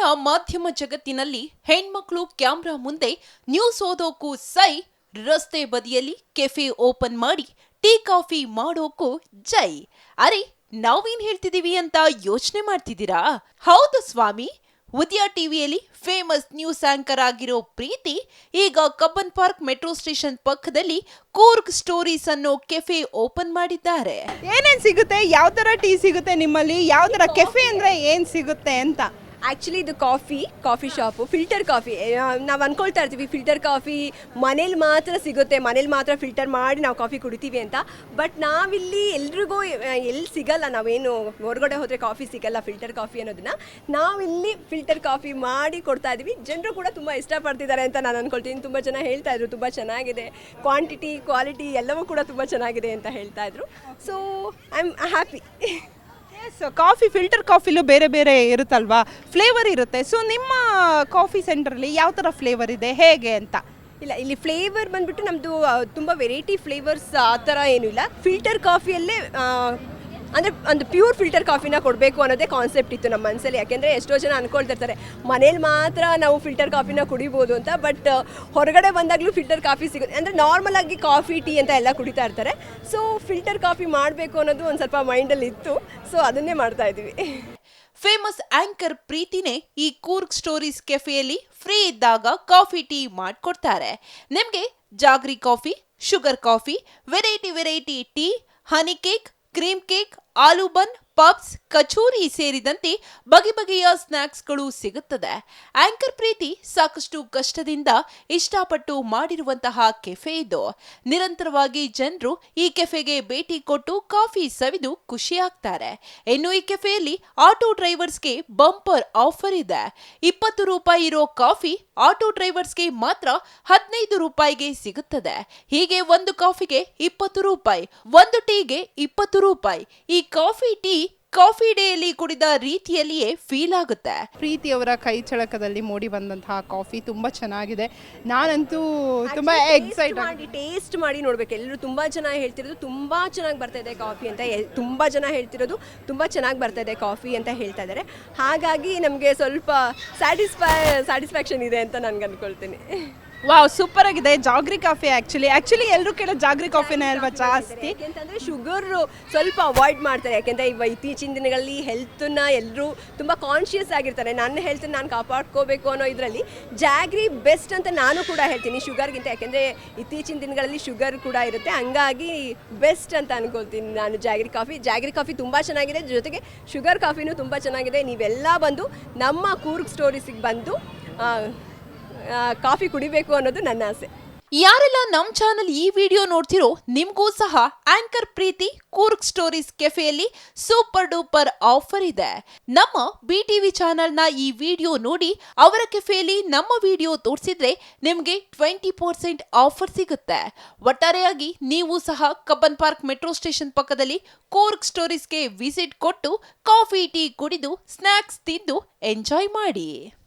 ಇಂದಿನ ಮಾಧ್ಯಮ ಜಗತ್ತಿನಲ್ಲಿ ಹೆಣ್ಮಕ್ಳು ಕ್ಯಾಮ್ರಾ ಮುಂದೆ ನ್ಯೂಸ್ ಓದೋಕು ಸೈ ರಸ್ತೆ ಬದಿಯಲ್ಲಿ ಕೆಫೆ ಓಪನ್ ಮಾಡಿ ಟೀ ಕಾಫಿ ಮಾಡೋಕು ಜೈ. ಅರೆ ನಾವೇನ್ ಹೇಳ್ತಿದೀವಿ ಅಂತ ಯೋಚನೆ ಮಾಡ್ತಿದ್ದೀರಾ? ಹೌದು ಸ್ವಾಮಿ ಉದಯ ಟಿವಿಯಲ್ಲಿ ಫೇಮಸ್ ನ್ಯೂಸ್ ಆಂಕರ್ ಆಗಿರೋ ಪ್ರೀತಿ ಈಗ ಕಬ್ಬನ್ ಪಾರ್ಕ್ ಮೆಟ್ರೋ ಸ್ಟೇಷನ್ ಪಕ್ಕದಲ್ಲಿ ಕೂರ್ಗ್ ಸ್ಟೋರೀಸ್ ಅನ್ನೋ ಕೆಫೆ ಓಪನ್ ಮಾಡಿದ್ದಾರೆ. ಏನೇನ್ ಸಿಗುತ್ತೆ? ಯಾವ ತರ ಟೀ ಸಿಗುತ್ತೆ ನಿಮ್ಮಲ್ಲಿ? ಯಾವ ತರ ಕೆಫೆ ಅಂದ್ರೆ ಏನ್ ಸಿಗುತ್ತೆ ಅಂತ. ಆ್ಯಕ್ಚುಲಿ ಇದು coffee coffee shop filter coffee ನಾವು ಅನ್ಕೊಳ್ತಾ ಇರ್ತೀವಿ ಫಿಲ್ಟರ್ ಕಾಫಿ ಮನೇಲಿ ಮಾತ್ರ ಸಿಗುತ್ತೆ, ಮನೇಲಿ ಮಾತ್ರ ಫಿಲ್ಟರ್ ಮಾಡಿ ನಾವು ಕಾಫಿ ಕುಡಿತೀವಿ ಅಂತ. ಬಟ್ ನಾವಿಲ್ಲಿ ಎಲ್ರಿಗೂ ಎಲ್ಲಿ ಸಿಗಲ್ಲ, ನಾವೇನು ಹೊರಗಡೆ ಹೋದರೆ ಕಾಫಿ ಸಿಗಲ್ಲ ಫಿಲ್ಟರ್ ಕಾಫಿ ಅನ್ನೋದನ್ನ. ನಾವಿಲ್ಲಿ ಫಿಲ್ಟರ್ ಕಾಫಿ ಮಾಡಿ ಕೊಡ್ತಾ ಇದ್ದೀವಿ. ಜನರು ಕೂಡ ತುಂಬ ಇಷ್ಟಪಡ್ತಿದ್ದಾರೆ ಅಂತ ನಾನು ಅನ್ಕೊಳ್ತೀನಿ. ತುಂಬ ಜನ ಹೇಳ್ತಾ ಇದ್ರು, ತುಂಬ ಚೆನ್ನಾಗಿದೆ. ಕ್ವಾಂಟಿಟಿ ಕ್ವಾಲಿಟಿ ಎಲ್ಲವೂ ಕೂಡ ತುಂಬ ಚೆನ್ನಾಗಿದೆ ಅಂತ ಹೇಳ್ತಾ ಇದ್ರು. So I am happy coffee filter ಕಾಫಿಲೂ ಬೇರೆ ಬೇರೆ ಇರುತ್ತಲ್ವಾ? ಫ್ಲೇವರ್ ಇರುತ್ತೆ. ಸೊ ನಿಮ್ಮ ಕಾಫಿ ಸೆಂಟ್ರಲ್ಲಿ ಯಾವ ಥರ ಫ್ಲೇವರ್ ಇದೆ? ಹೇಗೆ ಅಂತ? ಇಲ್ಲ, ಇಲ್ಲಿ ಫ್ಲೇವರ್ ಬಂದ್ಬಿಟ್ಟು ನಮ್ಮದು ತುಂಬ ವೆರೈಟಿ ಫ್ಲೇವರ್ಸ್ ಆ ಥರ ಏನೂ ಇಲ್ಲ. ಫಿಲ್ಟರ್ ಕಾಫಿಯಲ್ಲೇ ಅಂದರೆ ಒಂದು ಪ್ಯೂರ್ ಫಿಲ್ಟರ್ ಕಾಫಿನ ಕೊಡಬೇಕು ಅನ್ನೋದೇ ಕಾನ್ಸೆಪ್ಟ್ ಇತ್ತು ನಮ್ಮ ಮನಸ್ಸಲ್ಲಿ ಯಾಕೆಂದರೆ ಎಷ್ಟೋ ಜನ ಅಂದ್ಕೊಳ್ತಿರ್ತಾರೆ ಮನೇಲಿ ಮಾತ್ರ ನಾವು ಫಿಲ್ಟರ್ ಕಾಫಿನ ಕುಡಿಬೋದು ಅಂತ ಬಟ್ ಹೊರಗಡೆ ಬಂದಾಗಲೂ ಫಿಲ್ಟರ್ ಕಾಫಿ ಸಿಗುತ್ತೆ. ಅಂದರೆ ನಾರ್ಮಲಾಗಿ ಕಾಫಿ ಟೀ ಅಂತ ಎಲ್ಲ ಕುಡಿತಾ ಇರ್ತಾರೆ. ಸೊ ಫಿಲ್ಟರ್ ಕಾಫಿ ಮಾಡಬೇಕು ಅನ್ನೋದು ಒಂದು ಸ್ವಲ್ಪ ಮೈಂಡಲ್ಲಿ ಇತ್ತು. ಸೊ ಅದನ್ನೇ ಮಾಡ್ತಾ ಇದ್ದೀವಿ. ಫೇಮಸ್ ಆಂಕರ್ ಪ್ರೀತಿನೇ ಈ ಕೂರ್ಗ್ ಸ್ಟೋರೀಸ್ ಕೆಫೆಯಲ್ಲಿ ಫ್ರೀ ಇದ್ದಾಗ ಕಾಫಿ ಟೀ ಮಾಡಿಕೊಡ್ತಾರೆ. ನಿಮಗೆ jaggery coffee sugar coffee variety variety tea honey cake cream cake aloo bun puffs, kachori ಸೇರಿದಂತೆ ಬಗೆ ಬಗೆಯ ಸ್ನ್ಯಾಕ್ಸ್ಗಳು ಸಿಗುತ್ತದೆ. ಆಂಕರ್ ಪ್ರೀತಿ ಸಾಕಷ್ಟು ಕಷ್ಟದಿಂದ ಇಷ್ಟಪಟ್ಟು ಮಾಡಿರುವಂತಹ ಕೆಫೆ ಇದು. ನಿರಂತರವಾಗಿ ಜನರು ಈ ಕೆಫೆಗೆ ಭೇಟಿ ಕೊಟ್ಟು ಕಾಫಿ ಸವಿದು ಖುಷಿಯಾಗ್ತಾರೆ. ಇನ್ನು ಈ ಕೆಫೆಯಲ್ಲಿ ಆಟೋ ಡ್ರೈವರ್ಸ್ಗೆ ಬಂಪರ್ ಆಫರ್ ಇದೆ. ಇಪ್ಪತ್ತು ರೂಪಾಯಿ ಇರೋ ಕಾಫಿ ಆಟೋ ಡ್ರೈವರ್ಸ್ಗೆ ಮಾತ್ರ ಹದಿನೈದು ರೂಪಾಯಿಗೆ ಸಿಗುತ್ತದೆ. ಹೀಗೆ ಒಂದು ಕಾಫಿಗೆ ಇಪ್ಪತ್ತು ರೂಪಾಯಿ, ಒಂದು ಟೀಗೆ ಇಪ್ಪತ್ತು ರೂಪಾಯಿ. ಈ ಕಾಫಿ ಟೀ ಕಾಫಿ ಡೇಯಲ್ಲಿ ಕುಡಿದ ರೀತಿಯಲ್ಲಿಯೇ ಫೀಲ್ ಆಗುತ್ತೆ. ಪ್ರೀತಿಯವರ ಕೈ ಚಳಕದಲ್ಲಿ ಮೂಡಿ ಬಂದಂತಹ ಕಾಫಿ ತುಂಬಾ ಚೆನ್ನಾಗಿದೆ. ನಾನಂತೂ ತುಂಬಾ ಎಕ್ಸೈಟ್ ಮಾಡಿ ಟೇಸ್ಟ್ ಮಾಡಿ ನೋಡ್ಬೇಕು. ಎಲ್ಲರೂ ತುಂಬಾ ಜನ ಹೇಳ್ತಿರೋದು ತುಂಬಾ ಚೆನ್ನಾಗಿ ಬರ್ತಾ ಇದೆ ಕಾಫಿ ಅಂತ ಎಲ್- ತುಂಬಾ ಜನ ಹೇಳ್ತಿರೋದು ತುಂಬಾ ಚೆನ್ನಾಗಿ ಬರ್ತಾ ಇದೆ ಕಾಫಿ ಅಂತ ಹೇಳ್ತಾ ಇದ್ದಾರೆ ಹಾಗಾಗಿ ನಮಗೆ ಸ್ವಲ್ಪ ಸ್ಯಾಟಿಸ್ಫೈ ಸ್ಯಾಟಿಸ್ಫ್ಯಾಕ್ಷನ್ ಇದೆ ಅಂತ ನನ್ಗೆ ಅನ್ಕೊಳ್ತೀನಿ ವಾವ್ ಸೂಪರ್ ಆಗಿದೆ. ಜಾಗ್ರಿ ಕಾಫಿ ಆ್ಯಕ್ಚುಲಿ ಆ್ಯಕ್ಚುಲಿ ಎಲ್ಲರೂ ಕೇಳೋ ಜಾಗ್ರಿ ಕಾಫಿನೇ ಅಲ್ವಾ ಜಾಸ್ತಿ? ಯಾಕೆಂತಂದ್ರೆ ಶುಗರ್ ಸ್ವಲ್ಪ ಅವಾಯ್ಡ್ ಮಾಡ್ತಾರೆ. ಯಾಕೆಂದ್ರೆ ಇವ ಇತ್ತೀಚಿನ ದಿನಗಳಲ್ಲಿ ಹೆಲ್ತನ್ನ ಎಲ್ಲರೂ ತುಂಬ ಕಾನ್ಶಿಯಸ್ ಆಗಿರ್ತಾರೆ. ನನ್ನ ಹೆಲ್ತ್ ನಾನು ಕಾಪಾಡ್ಕೋಬೇಕು ಅನ್ನೋ ಇದರಲ್ಲಿ ಜಾಗ್ರಿ ಬೆಸ್ಟ್ ಅಂತ ನಾನು ಕೂಡ ಹೇಳ್ತೀನಿ. ಶುಗರ್ಗಿಂತ ಯಾಕೆಂದರೆ ಇತ್ತೀಚಿನ ದಿನಗಳಲ್ಲಿ ಶುಗರ್ ಕೂಡ ಇರುತ್ತೆ. ಹಂಗಾಗಿ ಬೆಸ್ಟ್ ಅಂತ ಅನ್ಕೊಳ್ತೀನಿ ನಾನು ಜಾಗ್ರಿ ಕಾಫಿ ಜಾಗ್ರಿ ಕಾಫಿ ತುಂಬ ಚೆನ್ನಾಗಿದೆ. ಜೊತೆಗೆ ಶುಗರ್ ಕಾಫಿನೂ ತುಂಬ ಚೆನ್ನಾಗಿದೆ. ನೀವೆಲ್ಲ ಬಂದು ನಮ್ಮ ಕೂರ್ಗ್ ಸ್ಟೋರೀಸಿಗೆ ಬಂದು ಕಾಫಿ ಕುಡಿಬೇಕು ಅನ್ನೋದು ನನ್ನ ಆಸೆ. ಯಾರೆಲ್ಲ ನಮ್ಮ ಚಾನಲ್ ಈ ವಿಡಿಯೋ ನೋಡ್ತಿರೋ, ನಿಮಗೂ ಸಹ ಆಂಕರ್ ಪ್ರೀತಿ ಕೂರ್ಗ್ ಸ್ಟೋರೀಸ್ ಕೆಫೆಯಲ್ಲಿ ಸೂಪರ್ ಡೂಪರ್ ಆಫರ್ ಇದೆ. ನಮ್ಮ ಬಿ ಟಿವಿ ಚಾನಲ್ನ ಈ ವಿಡಿಯೋ ನೋಡಿ, ಅವರ ಕೆಫೆಯಲ್ಲಿ ನಮ್ಮ ವಿಡಿಯೋ ತೋರಿಸಿದ್ರೆ ನಿಮಗೆ ಟ್ವೆಂಟಿ ಪರ್ಸೆಂಟ್ ಆಫರ್ ಸಿಗುತ್ತೆ. ಒಟ್ಟಾರೆಯಾಗಿ ನೀವು ಸಹ ಕಬ್ಬನ್ ಪಾರ್ಕ್ ಮೆಟ್ರೋ ಸ್ಟೇಷನ್ ಪಕ್ಕದಲ್ಲಿ ಕೂರ್ಕ್ ಸ್ಟೋರೀಸ್ಗೆ ವಿಸಿಟ್ ಕೊಟ್ಟು, ಕಾಫಿ, ಟೀ ಕುಡಿದು ಸ್ನ್ಯಾಕ್ಸ್ ತಿಂದು ಎಂಜಾಯ್ ಮಾಡಿ.